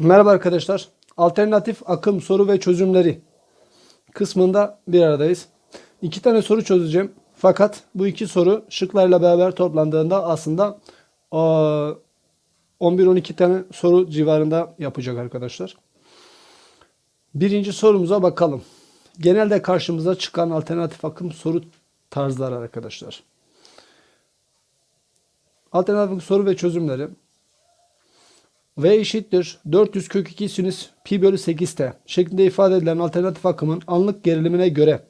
Merhaba arkadaşlar. Alternatif akım soru ve çözümleri kısmında bir aradayız. İki tane soru çözeceğim. Fakat bu iki soru şıklarla beraber toplandığında aslında aa, 11-12 tane soru civarında yapacak arkadaşlar. Birinci sorumuza bakalım. Genelde karşımıza çıkan alternatif akım soru tarzları arkadaşlar. Alternatif soru ve çözümleri V eşittir 400 kök 2 sinüs pi bölü 8t şeklinde ifade edilen alternatif akımın anlık gerilimine göre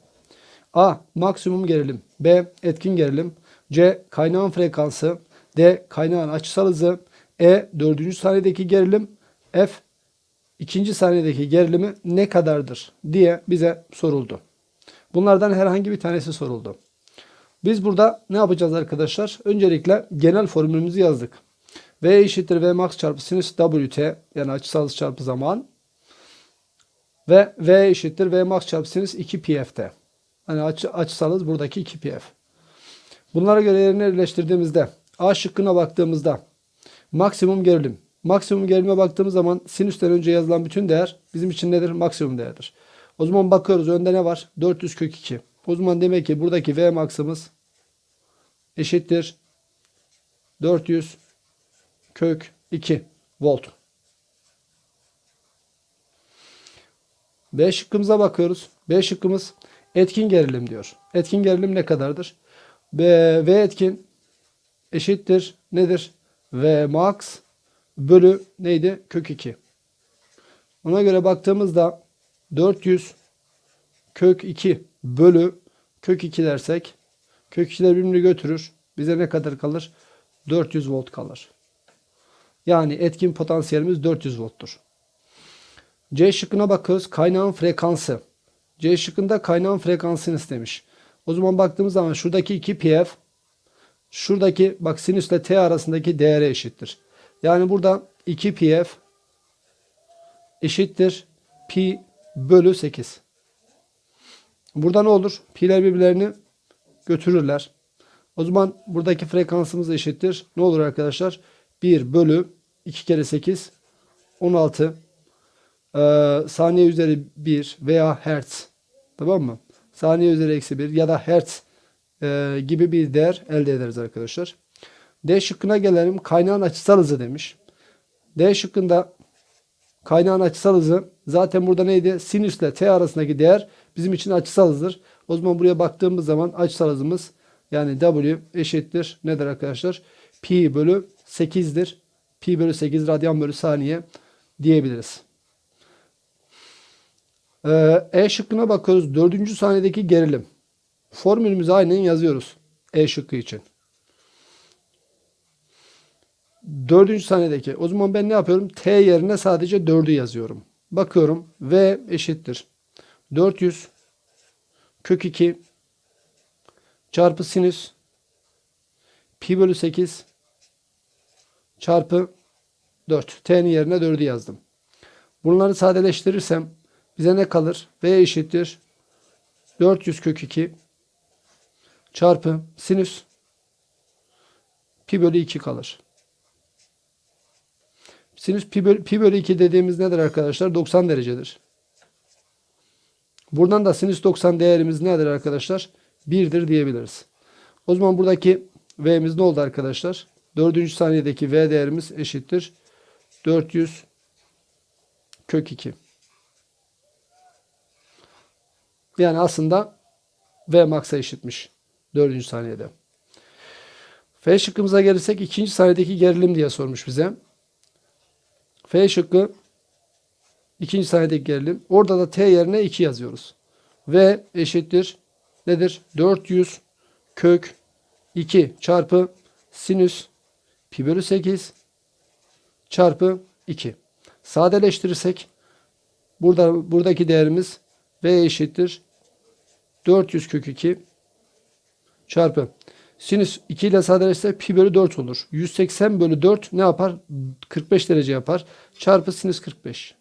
A. Maksimum gerilim B. Etkin gerilim C. Kaynağın frekansı D. Kaynağın açısal hızı E. 4. saniyedeki gerilim F. 2. saniyedeki gerilimi ne kadardır diye bize soruldu. Bunlardan herhangi bir tanesi soruldu. Biz burada ne yapacağız arkadaşlar? Öncelikle genel formülümüzü yazdık. V eşittir V max çarpı sinüs WT yani açısal hız çarpı zaman ve V eşittir V max çarpı sinüs 2 PFT. Hani açı, açısal hız buradaki 2 PF. Bunlara göre yerine yerleştirdiğimizde A şıkkına baktığımızda maksimum gerilim. Maksimum gerilime baktığımız zaman sinüsten önce yazılan bütün değer bizim için nedir? Maksimum değerdir. O zaman bakıyoruz önde ne var? 400 kök 2. O zaman demek ki buradaki V max'ımız eşittir 400 kök 2 volt. B şıkkımıza bakıyoruz. B şıkkımız etkin gerilim diyor. Etkin gerilim ne kadardır? B, v etkin eşittir nedir? V max bölü neydi? Kök 2. Ona göre baktığımızda 400 kök 2 bölü kök 2 dersek kök 2'ler birbirini götürür. Bize ne kadar kalır? 400 volt kalır. Yani etkin potansiyelimiz 400 volttur. C şıkkına bakıyoruz. Kaynağın frekansı. C şıkkında kaynağın frekansını istemiş. O zaman baktığımız zaman şuradaki 2 pf şuradaki bak sinüsle t arasındaki değere eşittir. Yani burada 2 pf eşittir pi bölü 8. Burada ne olur? Pi'ler birbirlerini götürürler. O zaman buradaki frekansımız eşittir. Ne olur arkadaşlar? 1 bölü 2 kere 8 16 ee, saniye üzeri 1 veya hertz tamam mı? Saniye üzeri eksi 1 ya da hertz e, gibi bir değer elde ederiz arkadaşlar. D şıkkına gelelim. Kaynağın açısal hızı demiş. D şıkkında kaynağın açısal hızı zaten burada neydi? Sinüsle t arasındaki değer bizim için açısal hızdır. O zaman buraya baktığımız zaman açısal hızımız yani W eşittir nedir arkadaşlar? Pi bölü 8'dir. Pi bölü 8 radyan bölü saniye diyebiliriz. Ee, E şıkkına bakıyoruz. Dördüncü saniyedeki gerilim. Formülümüzü aynen yazıyoruz. E şıkkı için. Dördüncü saniyedeki. O zaman ben ne yapıyorum? T yerine sadece 4'ü yazıyorum. Bakıyorum. V eşittir. 400 kök 2 çarpı sinüs pi bölü 8 çarpı 4. T'nin yerine 4'ü yazdım. Bunları sadeleştirirsem bize ne kalır? V eşittir 400 kök 2 çarpı sinüs pi bölü 2 kalır. Sinüs pi bölü, pi bölü 2 dediğimiz nedir arkadaşlar? 90 derecedir. Buradan da sinüs 90 değerimiz nedir arkadaşlar? 1'dir diyebiliriz. O zaman buradaki V'miz ne oldu arkadaşlar? Dördüncü saniyedeki V değerimiz eşittir. 400 kök 2. Yani aslında V max'a eşitmiş. Dördüncü saniyede. F şıkkımıza gelirsek ikinci saniyedeki gerilim diye sormuş bize. F şıkkı ikinci saniyedeki gerilim. Orada da T yerine 2 yazıyoruz. V eşittir nedir? 400 kök 2 çarpı sinüs pi bölü 8 çarpı 2. Sadeleştirirsek burada buradaki değerimiz V eşittir 400 kök 2 çarpı sinüs 2 ile sadeleştirsek pi bölü 4 olur. 180 bölü 4 ne yapar? 45 derece yapar. Çarpı sinüs 45.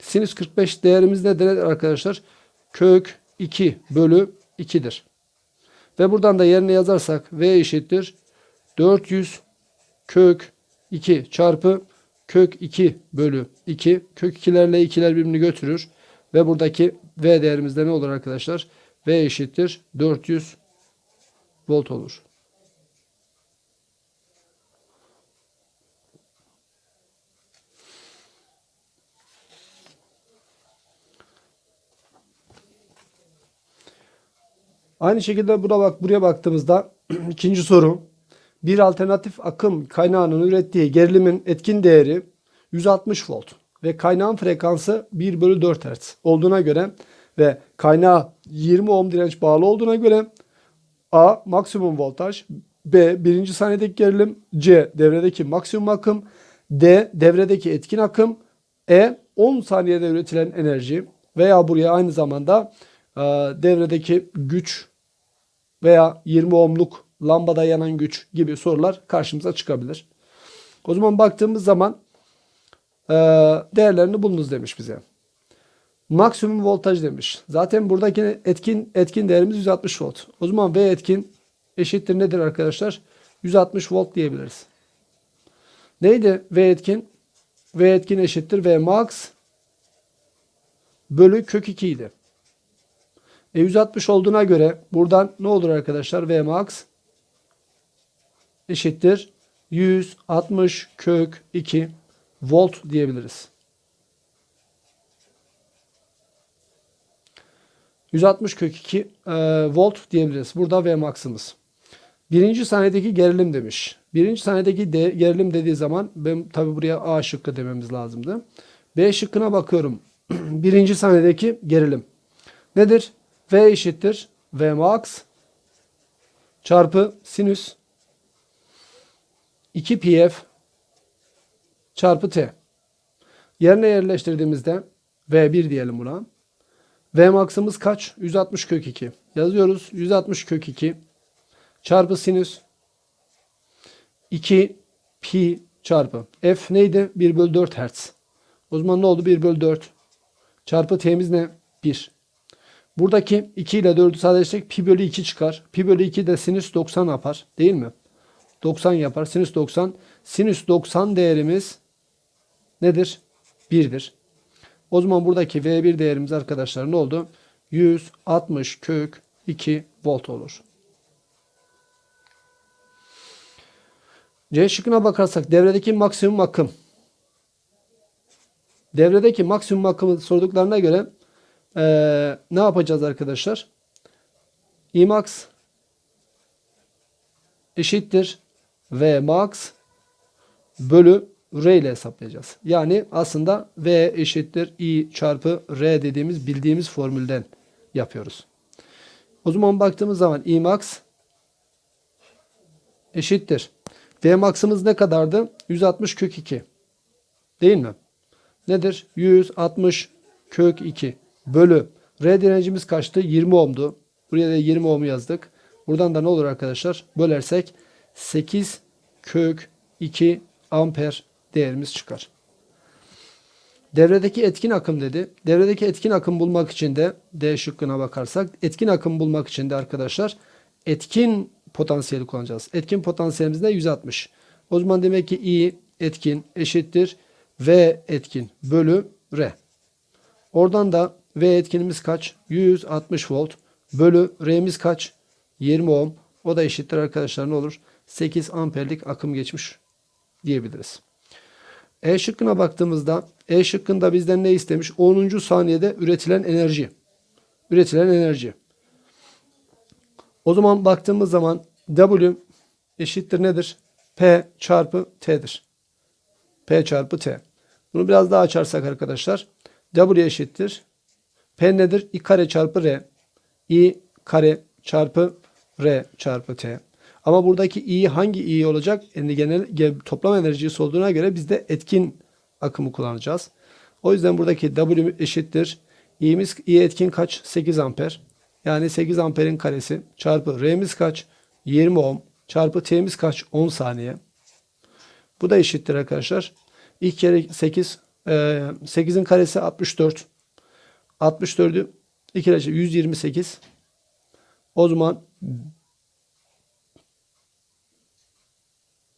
Sinüs 45 değerimiz nedir arkadaşlar? Kök 2 bölü 2'dir. Ve buradan da yerine yazarsak V eşittir 400 kök 2 çarpı kök 2 bölü 2. Kök 2'lerle 2'ler birbirini götürür. Ve buradaki V değerimizde ne olur arkadaşlar? V eşittir 400 volt olur. Aynı şekilde buna bak buraya baktığımızda ikinci soru. Bir alternatif akım kaynağının ürettiği gerilimin etkin değeri 160 volt ve kaynağın frekansı 1 bölü 4 Hz olduğuna göre ve kaynağa 20 ohm direnç bağlı olduğuna göre A maksimum voltaj, B birinci saniyedeki gerilim, C devredeki maksimum akım, D devredeki etkin akım, E 10 saniyede üretilen enerji veya buraya aynı zamanda devredeki güç veya 20 ohmluk lambada yanan güç gibi sorular karşımıza çıkabilir. O zaman baktığımız zaman e, değerlerini bulunuz demiş bize. Maksimum voltaj demiş. Zaten buradaki etkin etkin değerimiz 160 volt. O zaman V etkin eşittir nedir arkadaşlar? 160 volt diyebiliriz. Neydi V etkin? V etkin eşittir V max bölü kök 2 idi. E 160 olduğuna göre buradan ne olur arkadaşlar? V max eşittir 160 kök 2 volt diyebiliriz. 160 kök 2 e, volt diyebiliriz. Burada V max'ımız. Birinci saniyedeki gerilim demiş. Birinci saniyedeki de, gerilim dediği zaman ben tabi buraya A şıkkı dememiz lazımdı. B şıkkına bakıyorum. Birinci saniyedeki gerilim. Nedir? V eşittir. V max çarpı sinüs 2 pf çarpı t. Yerine yerleştirdiğimizde V1 diyelim buna. V max'ımız kaç? 160 kök 2. Yazıyoruz. 160 kök 2 çarpı sinüs 2 pi çarpı f neydi? 1 bölü 4 hertz. O zaman ne oldu? 1 bölü 4 çarpı t'miz ne? 1. Buradaki 2 ile 4'ü sadeleştirsek pi bölü 2 çıkar. Pi bölü 2 de sinüs 90 yapar. Değil mi? 90 yapar. Sinüs 90. Sinüs 90 değerimiz nedir? 1'dir. O zaman buradaki V1 değerimiz arkadaşlar ne oldu? 160 kök 2 volt olur. C şıkkına bakarsak devredeki maksimum akım. Devredeki maksimum akımı sorduklarına göre ee, ne yapacağız arkadaşlar? Emax eşittir V max bölü R ile hesaplayacağız. Yani aslında V eşittir I çarpı R dediğimiz bildiğimiz formülden yapıyoruz. O zaman baktığımız zaman I max eşittir. V max'ımız ne kadardı? 160 kök 2. Değil mi? Nedir? 160 kök 2 bölü. R direncimiz kaçtı? 20 ohmdu. Buraya da 20 ohm yazdık. Buradan da ne olur arkadaşlar? Bölersek 8 kök 2 amper değerimiz çıkar. Devredeki etkin akım dedi. Devredeki etkin akım bulmak için de D şıkkına bakarsak etkin akım bulmak için de arkadaşlar etkin potansiyeli kullanacağız. Etkin potansiyelimiz ne? 160. O zaman demek ki I etkin eşittir V etkin bölü R. Oradan da V etkinimiz kaç? 160 volt bölü R'miz kaç? 20 ohm. O da eşittir arkadaşlar ne olur? 8 amperlik akım geçmiş diyebiliriz. E şıkkına baktığımızda E şıkkında bizden ne istemiş? 10. saniyede üretilen enerji. Üretilen enerji. O zaman baktığımız zaman W eşittir nedir? P çarpı T'dir. P çarpı T. Bunu biraz daha açarsak arkadaşlar W eşittir. P nedir? I kare çarpı R. I kare çarpı R çarpı T. Ama buradaki i hangi i olacak? Yani genel toplam enerjisi olduğuna göre biz de etkin akımı kullanacağız. O yüzden buradaki W eşittir. i'miz i etkin kaç? 8 amper. Yani 8 amperin karesi çarpı R'miz kaç? 20 ohm çarpı T'miz kaç? 10 saniye. Bu da eşittir arkadaşlar. İlk kere 8 8'in karesi 64. 64'ü 2 kere 128. O zaman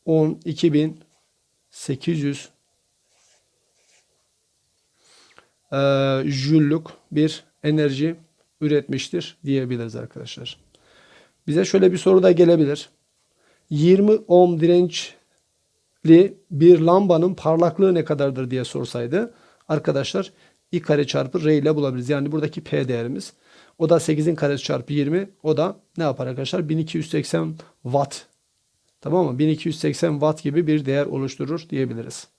10 2000 800 eee jüllük bir enerji üretmiştir diyebiliriz arkadaşlar. Bize şöyle bir soru da gelebilir. 20 ohm dirençli bir lambanın parlaklığı ne kadardır diye sorsaydı arkadaşlar i kare çarpı r ile bulabiliriz. Yani buradaki p değerimiz. O da 8'in karesi çarpı 20. O da ne yapar arkadaşlar? 1280 watt. Tamam mı? 1280 watt gibi bir değer oluşturur diyebiliriz.